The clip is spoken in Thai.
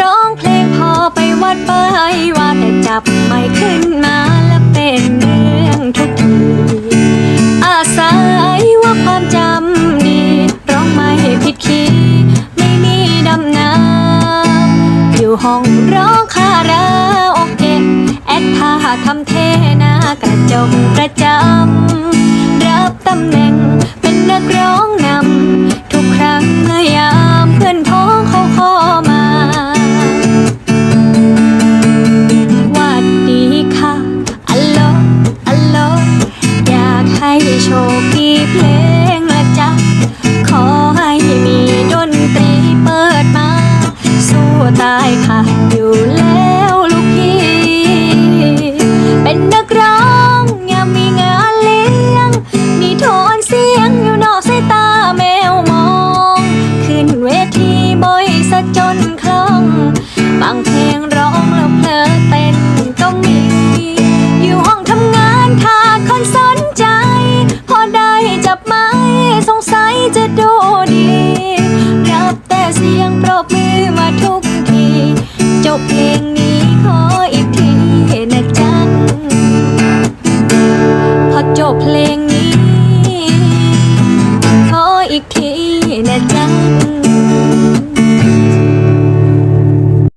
ร้องเพลงพอไปวัดไปว่าแต่จับไม่ขึ้นมาแล้วเป็นเรื่องทุกทีอาศัยว่าความจำดีร้องไม่ผิดคีย์ไม่มีดำน้ำอยู่ห้องร้องคาราโอเกะแอดทาทำเทหน้ากระจกประจำ โชคดีเพลงละจ๊ะ ขอให้มีดนตรีเปิดมา สู้ตายค่ะอยู่แล้ว สียงปรบมือมาทุกที จบเพลงนี้ขออีกทีนะจังพอจบเพลงนี้